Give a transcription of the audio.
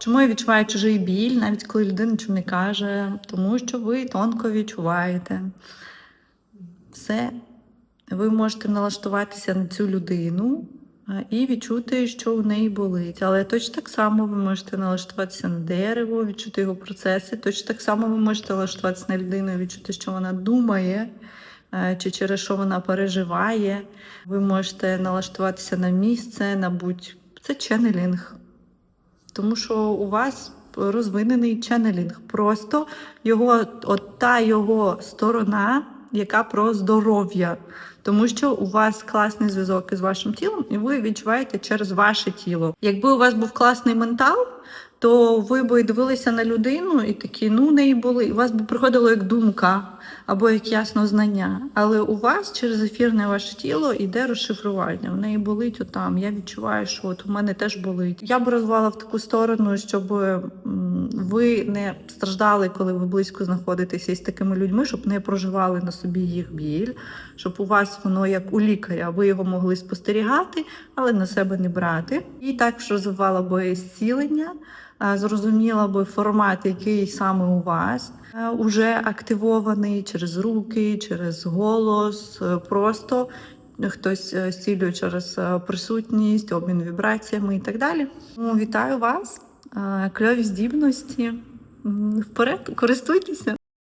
Чому я відчуваю чужий біль, навіть коли людина нічого не каже? Тому що ви тонко відчуваєте. Все. Ви можете налаштуватися на цю людину і відчути, що у неї болить. Але точно так само ви можете налаштуватися на дерево, відчути його процеси. Точно так само ви можете налаштуватися на людину і відчути, що вона думає, чи через що вона переживає. Ви можете налаштуватися на місце, на будь. Це ченнелінг. Тому що у вас розвинений ченнелінг. Просто його, от та його сторона, яка про здоров'я. Тому що у вас класний зв'язок із вашим тілом, і ви відчуваєте через ваше тіло. Якби у вас був класний ментал, то ви би дивилися на людину і такі, ну, в неї були. У вас би приходило як думка або як ясно знання. Але у вас через ефірне ваше тіло йде розшифрування. В неї болить отам. Я відчуваю, що от у мене теж болить. Я б розвивала в таку сторону, щоб ви не страждали, коли ви близько знаходитеся із такими людьми, щоб не проживали на собі їх біль, щоб у вас воно як у лікаря, ви його могли спостерігати, але на себе не брати. І також розвивала би зцілення, зрозуміла би формат, який саме у вас уже активований через руки, через голос, е, просто хтось е, зцілює через е, присутність, обмін вібраціями і так далі. Вітаю вас, кльові здібності. Вперед, користуйтеся.